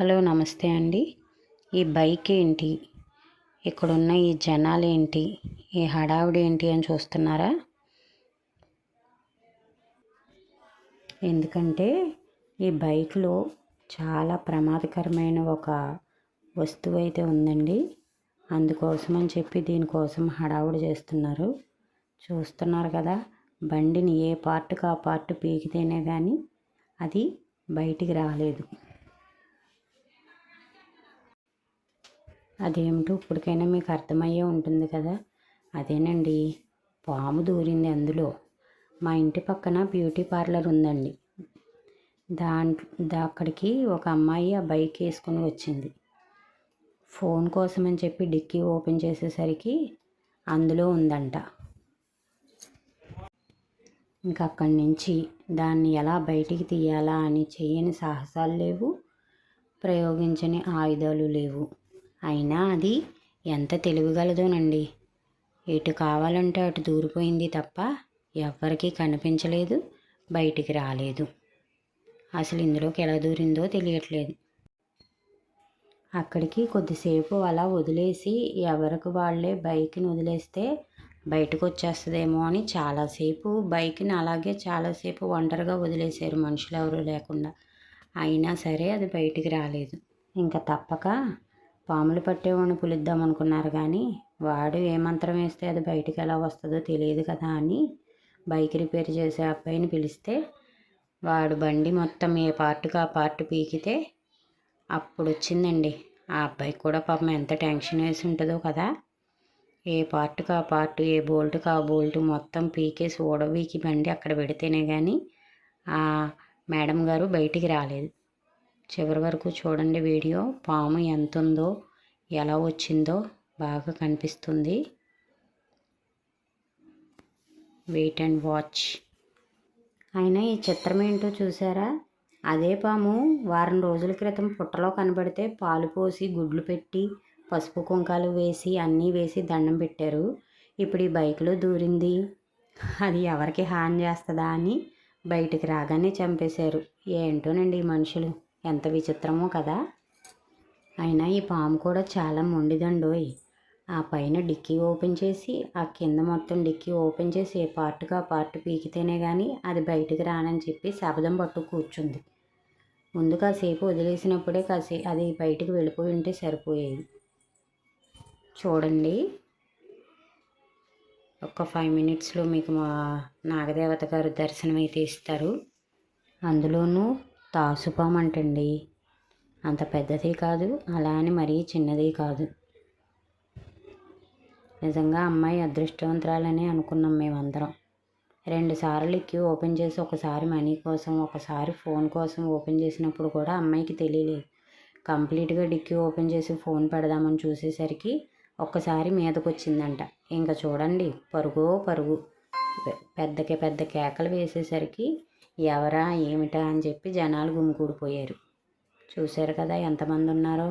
Hello నమస్తే అండి. ఈ బైక్ ఏంటి ఇక్కడున్న ఈ జనాలు ఏంటి ఈ హడావుడి ఏంటి అని చూస్తున్నారా? ఎందుకంటే ఈ బైక్లో చాలా ప్రమాదకరమైన ఒక వస్తువు అయితే ఉందండి. అందుకోసం అని చెప్పి దీనికోసం హడావుడి చేస్తున్నారు. చూస్తున్నారు కదా బండిని ఏ పార్ట్కి ఆ పార్ట్ పీకితేనే కానీ అది బయటికి రాలేదు. అదేమిటో ఇప్పటికైనా మీకు అర్థమయ్యే ఉంటుంది కదా? అదేనండి. పాము దూరింది అందులో. మా ఇంటి పక్కన బ్యూటీ పార్లర్ ఉందండి. దాంట్లో అక్కడికి ఒక అమ్మాయి ఆ బైక్ వేసుకొని వచ్చింది. ఫోన్ కోసం అని చెప్పి డిక్కీ ఓపెన్ చేసేసరికి అందులో ఉందంట. ఇంకా అక్కడి నుంచి దాన్ని ఎలా బయటికి తీయాలా అని చేయని సాహసాలు లేవు ప్రయోగించని ఆయుధాలు లేవు. అయినా అది ఎంత తెలివిగలదోనండి. ఎటు కావాలంటే అటు దూరిపోయింది తప్ప ఎవ్వరికీ కనిపించలేదు బయటికి రాలేదు. అసలు ఇందులోకి ఎలా దూరిందో తెలియట్లేదు. అక్కడికి కొద్దిసేపు అలా వదిలేసి ఎవరికి వాళ్ళే బైక్ని వదిలేస్తే బయటకు వచ్చేస్తుందేమో అని చాలాసేపు బైక్ని అలాగే చాలాసేపు ఒంటరిగా వదిలేశారు మనుషులు ఎవరూ లేకుండా. అయినా సరే అది బయటికి రాలేదు. ఇంకా తప్పక పాములు పట్టేవాడిని పులిద్దాం అనుకున్నారు కానీ వాడు ఏ మంత్రం వేస్తే అది బయటికి ఎలా వస్తుందో తెలియదు కదా అని బైక్ రిపేర్ చేసే అబ్బాయిని పిలిస్తే వాడు బండి మొత్తం ఏ పార్ట్కి ఆ పార్ట్ పీకితే అప్పుడు వచ్చిందండి. ఆ అబ్బాయికి కూడా పాపం ఎంత టెన్షన్ వేసి ఉంటుందో కదా. ఏ పార్ట్కి ఆ పార్ట్ ఏ బోల్ట్కి ఆ బోల్ట్ మొత్తం పీకేసి ఓడవీకి బండి అక్కడ పెడితేనే కానీ ఆ మేడం గారు బయటికి రాలేదు. చివరి వరకు చూడండి వీడియో. పాము ఎంత ఉందో ఎలా వచ్చిందో బాగా కనిపిస్తుంది. వెయిట్ అండ్ వాచ్ అయినా ఈ చిత్రం ఏంటో చూసారా? అదే పాము వారం రోజుల క్రితం పుట్టలో కనబడితే పాలు పోసి గుడ్లు పెట్టి పసుపు కుంకాలు వేసి అన్నీ వేసి దండం పెట్టారు. ఇప్పుడు ఈ బైక్లో దూరింది. అది ఎవరికి హాని చేస్తుందా అని బయటికి రాగానే చంపేశారు. ఏంటోనండి ఈ మనుషులు? ఎంత విచిత్రమో కదా. అయినా ఈ పాము కూడా చాలా మొండిదండోయ్. ఆ పైన డిక్కీ ఓపెన్ చేసి ఆ కింద మొత్తం డిక్కీ ఓపెన్ చేసి ఏ పార్ట్గా ఆ పార్ట్ పీకితేనే కానీ అది బయటికి రానని చెప్పి శబదం పట్టు కూర్చుంది. ముందు కాసేపు వదిలేసినప్పుడే కాసే అది బయటికి వెళ్ళిపోయి ఉంటే సరిపోయేది. చూడండి. ఒక ఫైవ్ మినిట్స్లో మీకు మా నాగదేవత గారు దర్శనం అయితే ఇస్తారు. అందులోనూ తాసుపాము అంటండి అంత పెద్దది కాదు అలా అని మరీ చిన్నది కాదు. నిజంగా అమ్మాయి అదృష్టవంతురాలని అనుకున్నాం మేమందరం. రెండు సార్లు ఎక్కి ఓపెన్ చేసి ఒకసారి మనీ కోసం ఒకసారి ఫోన్ కోసం ఓపెన్ చేసినప్పుడు కూడా అమ్మాయికి తెలియలేదు. కంప్లీట్గా డిక్యూ ఓపెన్ చేసి ఫోన్ పెడదామని చూసేసరికి ఒక్కసారి మీదకొచ్చిందంట. ఇంకా చూడండి పరుగో పరుగు. పెద్దకి పెద్ద కేకలు వేసేసరికి ఎవరా ఏమిటా అని చెప్పి జనాలు గుమికూడిపోయారు చూశారు కదా ఎంతమంది ఉన్నారో.